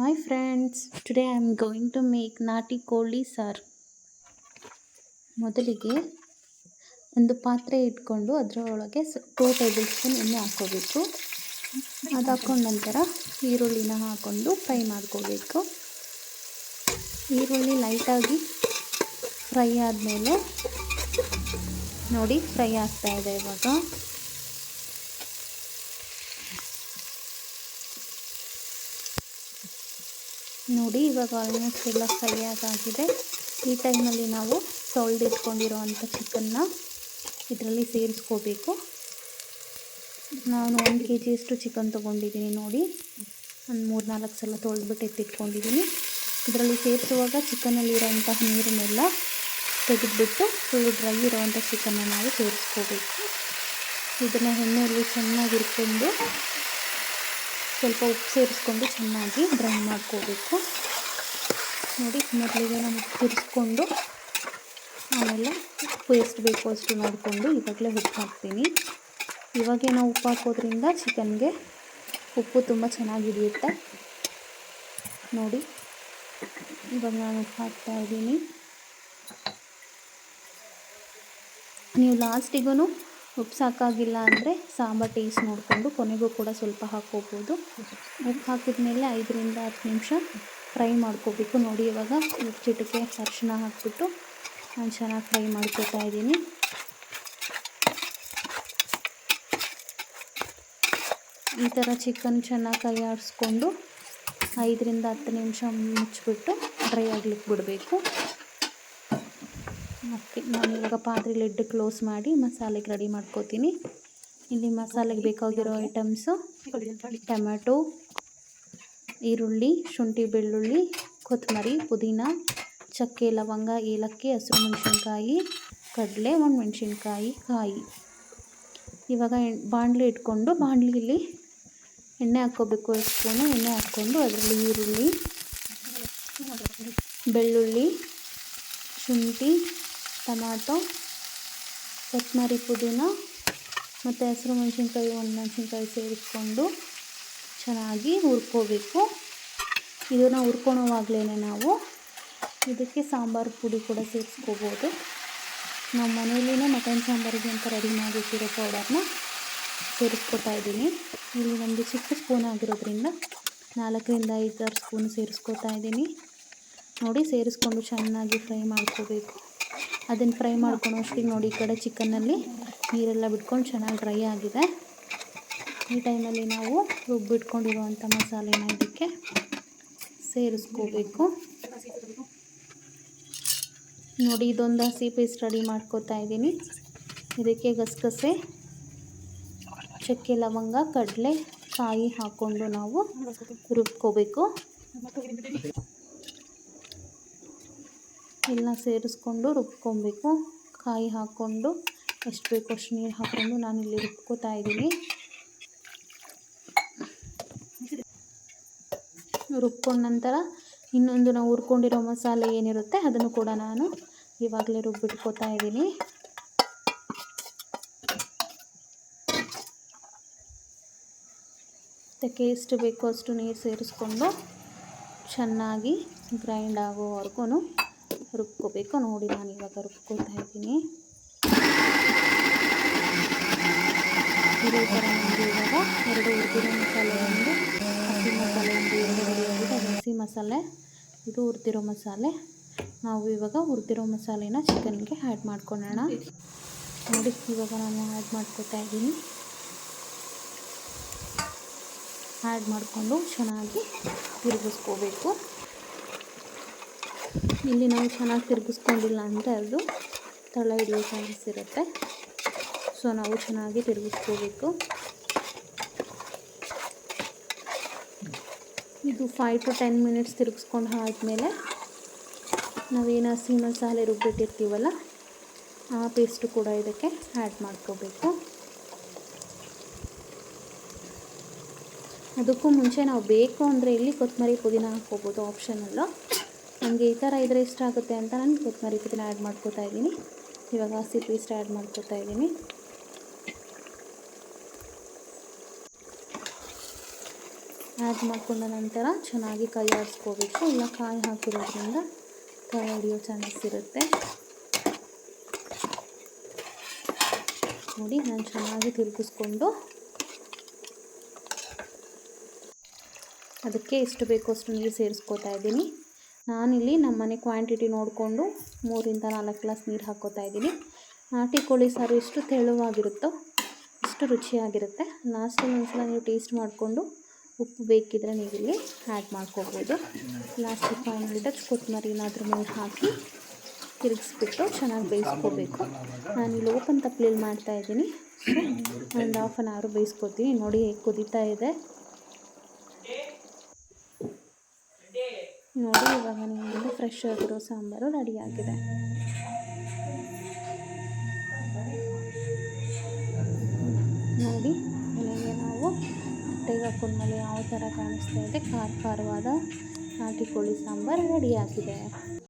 Hi friends, today I am going to make ನಾಟಿ ಕೋಳಿ ಸಾರು ಮೊದಲಿಗೆ ಒಂದು ಪಾತ್ರೆ ಇಟ್ಕೊಂಡು ಅದರೊಳಗೆ ಟೂ ಟೇಬಲ್ ಸ್ಪೂನ್ ಎಣ್ಣೆ ಹಾಕೋಬೇಕು ಅದು ಹಾಕೊಂಡ ನಂತರ ಈರುಳ್ಳಿನ ಹಾಕ್ಕೊಂಡು ಫ್ರೈ ಮಾಡ್ಕೋಬೇಕು. ಈರುಳ್ಳಿ ಲೈಟಾಗಿ ಫ್ರೈ ಆದಮೇಲೆ ನೋಡಿ ಫ್ರೈ ಆಗ್ತಾ ಇದೆ ಇವಾಗ. ನೋಡಿ, ಇವಾಗ ಆಲ್ಮೋಸ್ಟ್ ಎಲ್ಲ ಫ್ರೈ ಆಗಿದೆ ಈ ಟೈಮಲ್ಲಿ ನಾವು ತೊಳೆದಿಟ್ಕೊಂಡಿರೋವಂಥ ಚಿಕನ್ನ ಇದರಲ್ಲಿ ಸೇರಿಸ್ಕೋಬೇಕು. ನಾನು ಒಂದು ಕೆ ಜಿಯಷ್ಟು ಚಿಕನ್ ತೊಗೊಂಡಿದ್ದೀನಿ ನೋಡಿ. ಒಂದು ಮೂರು ನಾಲ್ಕು ಸಲ ತೊಳೆದ್ಬಿಟ್ಟು ಎತ್ತಿಟ್ಕೊಂಡಿದ್ದೀನಿ. ಇದರಲ್ಲಿ ಸೇರಿಸುವಾಗ ಚಿಕನಲ್ಲಿರೋಂತಹ ನೀರನ್ನೆಲ್ಲ ತೆಗೆದುಬಿಟ್ಟು ಫುಲ್ ಡ್ರೈ ಇರೋವಂಥ ಚಿಕನ್ನ ನಾವು ಸೇರಿಸ್ಕೋಬೇಕು. ಇದನ್ನು ಎಣ್ಣೆಯಲ್ಲಿ ಚೆನ್ನಾಗಿ ಹುರ್ಕೊಂಡು ಸ್ವಲ್ಪ ಉಪ್ಪು ಸೇರಿಸ್ಕೊಂಡು ಚೆನ್ನಾಗಿ ಡ್ರೈ ಮಾಡ್ಕೋಬೇಕು. ನೋಡಿ ಮೊದಲಿಗೆ ನಾನು ತಿರ್ಸ್ಕೊಂಡು ಆಮೇಲೆ ಉಪ್ಪು ಎಷ್ಟು ಬೇಕು ಅಷ್ಟು ನೋಡಿಕೊಂಡು ಇವಾಗಲೇ ಉಪ್ಪು ಹಾಕ್ತೀನಿ ಇವಾಗೇನ ನಾವು ಉಪ್ಪು ಹಾಕೋದ್ರಿಂದ ಚಿಕನ್ಗೆ ಉಪ್ಪು ತುಂಬ ಚೆನ್ನಾಗಿ ಹಿಡಿಯುತ್ತೆ. ನೋಡಿ, ಇವಾಗ ನಾನು ಉಪ್ಪು ಹಾಕ್ತಾ ಇದ್ದೀನಿ. ನೀವು ಲಾಸ್ಟಿಗೂ ಉಪ್ಪು ಸಾಕಾಗಿಲ್ಲ ಅಂದರೆ ಸಾಂಬಾರು ಟೇಸ್ಟ್ ನೋಡಿಕೊಂಡು ಕೊನೆಗೂ ಕೂಡ ಸ್ವಲ್ಪ ಹಾಕ್ಕೋಬೋದು. ಉಪ್ಪು ಹಾಕಿದ ಮೇಲೆ ಐದರಿಂದ ಹತ್ತು ನಿಮಿಷ ಫ್ರೈ ಮಾಡ್ಕೋಬೇಕು. ನೋಡಿ ಇವಾಗ ಚಿಟಿಕೆ ಅರಿಶಿನ ಹಾಕ್ಬಿಟ್ಟು ನಾನು ಚೆನ್ನಾಗಿ ಫ್ರೈ ಮಾಡ್ಕೋತಾ ಇದ್ದೀನಿ. ಈ ಥರ ಚಿಕನ್ ಚೆನ್ನಾಗಿ ಕೈ ಆಡಿಸ್ಕೊಂಡು ಐದರಿಂದ ಹತ್ತು ನಿಮಿಷ ಮುಚ್ಚಿಬಿಟ್ಟು ಡ್ರೈ ಆಗ್ಲಿಕ್ಕೆ ಬಿಡಬೇಕು. ಓಕೆ ನಾನು ಇವಾಗ ಪಾತ್ರೆ ಲಿಡ್ ಕ್ಲೋಸ್ ಮಾಡಿ ಮಸಾಲೆಗೆ ರೆಡಿ ಮಾಡ್ಕೋತೀನಿ. ಇಲ್ಲಿ ಮಸಾಲೆಗೆ ಬೇಕಾಗಿರೋ ಐಟಮ್ಸು ಟೊಮ್ಯಾಟೊ ಈರುಳ್ಳಿ ಶುಂಠಿ ಬೆಳ್ಳುಳ್ಳಿ ಕೊತ್ತಂಬರಿ ಪುದೀನ ಚಕ್ಕೆ ಲವಂಗ ಏಲಕ್ಕಿ ಹಸಿರು ಮೆಣಸಿನ್ಕಾಯಿ ಕಡಲೆ ಒಂದು ಮೆಣಸಿನ್ಕಾಯಿ ಕಾಯಿ. ಇವಾಗ ಬಾಣಲಿ ಇಟ್ಕೊಂಡು ಬಾಣಲಿಲಿ ಎಣ್ಣೆ ಹಾಕ್ಕೋಬೇಕು ಎಷ್ಟು ಸ್ಪೂನು ಎಣ್ಣೆ ಹಾಕ್ಕೊಂಡು ಅದರಲ್ಲಿ ಈರುಳ್ಳಿ ಬೆಳ್ಳುಳ್ಳಿ ಶುಂಠಿ ಟೊಮಾಟೊ ಕೊತ್ತಂಬರಿ ಪುದೀನ ಮತ್ತು ಹಸಿರು ಮೆಣಸಿನ್ಕಾಯಿ, ಒಂದು ಮೆಣಸಿನ್ಕಾಯಿ ಸೇರಿಸ್ಕೊಂಡು ಚೆನ್ನಾಗಿ ಹುರ್ಕೋಬೇಕು. ಇದನ್ನು ಹುರ್ಕೊಳೋವಾಗಲೇ ನಾವು ಇದಕ್ಕೆ ಸಾಂಬಾರು ಪುಡಿ ಕೂಡ ಸೇರಿಸ್ಕೋಬೋದು. ನಮ್ಮ ಮನೆಯಲ್ಲಿನೇ ಮಟನ್ ಸಾಂಬಾರಿಗೆ ಅಂತ ರೆಡಿ ಮಾಡಿಟ್ಟಿರೋ ಪೌಡರ್ನ ಸೇರಿಸ್ಕೊತಾ ಇದ್ದೀನಿ. ಇಲ್ಲಿ ಒಂದು ಚಿಕ್ಕ ಸ್ಪೂನ್ ಆಗಿರೋದ್ರಿಂದ ನಾಲ್ಕರಿಂದ ಐದಾರು ಸ್ಪೂನ್ ಸೇರಿಸ್ಕೊತಾ ಇದ್ದೀನಿ. ನೋಡಿ ಸೇರಿಸ್ಕೊಂಡು ಚೆನ್ನಾಗಿ ಫ್ರೈ ಮಾಡ್ಕೋಬೇಕು. ಅದನ್ನು ಫ್ರೈ ಮಾಡ್ಕೊಳೋ ಅಷ್ಟಿಗೆ ನೋಡಿ ಈ ಕಡೆ ಚಿಕನಲ್ಲಿ ನೀರೆಲ್ಲ ಬಿಟ್ಕೊಂಡು ಚೆನ್ನಾಗಿ ಡ್ರೈ ಆಗಿದೆ. ಈ ಟೈಮಲ್ಲಿ ನಾವು ರುಬ್ಬಿಟ್ಕೊಂಡಿರುವಂಥ ಮಸಾಲೆನ ಇದಕ್ಕೆ ಸೇರಿಸ್ಕೋಬೇಕು. ನೋಡಿ ಇದೊಂದು ಹಸಿ ಪೇಸ್ಟ್ ರೆಡಿ ಮಾಡ್ಕೋತಾ ಇದ್ದೀನಿ. ಇದಕ್ಕೆ ಗಸಗಸೆ, ಚಕ್ಕೆ ಲವಂಗ, ಕಡಲೆ, ಕಾಯಿ ಹಾಕ್ಕೊಂಡು ನಾವು ರುಬ್ಕೋಬೇಕು. ಎಲ್ಲ ಸೇರಿಸ್ಕೊಂಡು ರುಬ್ಕೊಬೇಕು. ಕಾಯಿ ಹಾಕ್ಕೊಂಡು, ಎಷ್ಟು ಬೇಕು ಅಷ್ಟು ನೀರು ಹಾಕ್ಕೊಂಡು ನಾನಿಲ್ಲಿ ರುಬ್ಕೋತಾ ಇದ್ದೀನಿ. ರುಬ್ಕೊಂಡ ನಂತರ ಇನ್ನೊಂದು ನಾವು ಹುರ್ಕೊಂಡಿರೋ ಮಸಾಲೆ ಏನಿರುತ್ತೆ ಅದನ್ನು ಕೂಡ ನಾನು ಇವಾಗಲೇ ರುಬ್ಬಿಟ್ಕೋತಾ ಇದ್ದೀನಿ. ಅದಕ್ಕೆ ಎಷ್ಟು ಬೇಕೋ ಅಷ್ಟು ನೀರು ಸೇರಿಸ್ಕೊಂಡು ಚೆನ್ನಾಗಿ ಗ್ರೈಂಡ್ ಆಗೋವರೆಗೂ ರುಬ್ಕೋಬೇಕು. ನೋಡಿ ನಾನು ಇವಾಗ ರುಬ್ಕೊಳ್ತಾ ಇದ್ದೀನಿ. ಇದೇ ಥರ ನಮಗೆ ಇವಾಗ ಎರಡು ಉರ್ದಿನ ಮಸಾಲೆ ಒಂದು ಹಸಿ ಮಸಾಲೆ ಒಂದು ಎರಡು ಹಸಿ ಮಸಾಲೆ, ಇದು ಹುರಿದಿರೋ ಮಸಾಲೆ. ನಾವು ಇವಾಗ ಹುರಿದಿರೋ ಮಸಾಲೆನ ಚಿಕನ್ಗೆ ಆ್ಯಡ್ ಮಾಡ್ಕೊಳ್ಳೋಣ ನೋಡಿ, ಇವಾಗ ನಾನು ಆ್ಯಡ್ ಮಾಡ್ಕೊತಾ ಇದ್ದೀನಿ. ಆ್ಯಡ್ ಮಾಡಿಕೊಂಡು ಚೆನ್ನಾಗಿ ತಿರುಗಿಸ್ಕೋಬೇಕು ಇಲ್ಲಿ ನಾವು ಚೆನ್ನಾಗಿ ತಿರುಗಿಸ್ಕೊಂಡಿಲ್ಲ ಅಂದರೆ ಅದು ತಳ ಹಿಡಿಯೋ ಚಾನ್ಸ್ ಇರುತ್ತೆ. ಸೊ ನಾವು ಚೆನ್ನಾಗಿ ತಿರುಗಿಸ್ಕೋಬೇಕು. ಇದು ಫೈವ್ ಟು ಟೆನ್ ಮಿನಿಟ್ಸ್ ತಿರುಗಿಸ್ಕೊಂಡು ಆದಮೇಲೆ ನಾವೇನು ಹಸಿ ಮಸಾಲೆ ರುಬ್ಬಿಟ್ಟಿರ್ತೀವಲ್ಲ, ಆ ಪೇಸ್ಟು ಕೂಡ ಇದಕ್ಕೆ ಆ್ಯಡ್ ಮಾಡ್ಕೋಬೇಕು. ಅದಕ್ಕೂ ಮುಂಚೆ ನಾವು ಬೇಕು ಅಂದರೆ ಇಲ್ಲಿ ಕೊತ್ತಂಬರಿ ಪುದೀನ ಹಾಕ್ಕೋಬೋದು ಆಪ್ಷನಲ್ಲು ನನಗೆ ಈ ಥರ ಇದ್ರೆ ಇಷ್ಟ ಆಗುತ್ತೆ ಅಂತ ನಾನು ಕೊತ್ತಂಬರಿ ಪುದೀನ ಆ್ಯಡ್ ಮಾಡ್ಕೋತಾ ಇದ್ದೀನಿ. ಇವಾಗ ಹಸಿ ಪೇಸ್ಟ್ ಆ್ಯಡ್ ಮಾಡ್ಕೋತಾ ಇದ್ದೀನಿ. ಆ್ಯಡ್ ಮಾಡಿಕೊಂಡ ನಂತರ ಚೆನ್ನಾಗಿ ಕೈ ಆಡಿಸ್ಕೋಬೇಕು ಇಲ್ಲ ಕಾಯಿ ಹಾಕಿರೋದ್ರಿಂದ ಕೈ ಹಿಡಿಯೋ ಚಾನ್ಸ್ ಇರುತ್ತೆ. ನೋಡಿ, ನಾನು ಚೆನ್ನಾಗಿ ತಿರುಗಿಸ್ಕೊಂಡು ಅದಕ್ಕೆ ಎಷ್ಟು ಬೇಕೋ ಅಷ್ಟು ನೀರು ಸೇರಿಸ್ಕೋತಾ ಇದ್ದೀನಿ. ನಾನಿಲ್ಲಿ ನಮ್ಮ ಮನೆ ಕ್ವಾಂಟಿಟಿ ನೋಡಿಕೊಂಡು ಮೂರಿಂದ ನಾಲ್ಕು ಗ್ಲಾಸ್ ನೀರು ಹಾಕ್ಕೋತಾ ಇದ್ದೀನಿ. ನಾಟಿ ಕೋಳಿ ಸಾರು ಎಷ್ಟು ತೆಳುವಾಗಿರುತ್ತೋ ಅಷ್ಟು ರುಚಿಯಾಗಿರುತ್ತೆ. ಲಾಸ್ಟಲ್ಲಿ ಒಂದ್ಸಲ ನೀವು ಟೇಸ್ಟ್ ಮಾಡಿಕೊಂಡು ಉಪ್ಪು ಬೇಕಿದ್ರೆ ನೀವು ಇಲ್ಲಿ ಆ್ಯಡ್ ಮಾಡ್ಕೋಬೋದು ಲಾಸ್ಟಿಗೆ ಫೈನಲ್ ಟಚ್ ಕೊತ್ತಂಬರಿ ಏನಾದರೂ ಮೇಲೆ ಹಾಕಿ ತಿರುಗಿಸ್ಬಿಟ್ಟು ಚೆನ್ನಾಗಿ ಬೇಯಿಸ್ಕೋಬೇಕು. ಇಲ್ಲಿ ಓಪನ್ ತಪ್ಪಲೆಯಲ್ಲಿ ಮಾಡ್ತಾಯಿದ್ದೀನಿ ಸೊ ಒಂದು ಹಾಫ್ ಆನ್ ಅವರ್ ಬೇಯಿಸ್ಕೊತೀನಿ ನೋಡಿ ಕುದೀತಾ ಇದೆ. ನೋಡಿ, ಇವಾಗ ನಿಮ್ಮದು ಫ್ರೆಶ್ ಆಗಿರೋ ಸಾಂಬಾರು ಆಗಿದೆ. ನೋಡಿ, ಮನೆಗೆ ನಾವು ಹೊಟ್ಟೆಗೆ ಹಾಕೊಂಡ್ಮೇಲೆ ಯಾವ ಥರ ಕಾಣಿಸ್ತಾ ಇದೆ, ಖಾರ ಖಾರವಾದ ನಾಟಿ ಕೋಳಿ ಸಾಂಬಾರು ರೆಡಿಯಾಗಿದೆ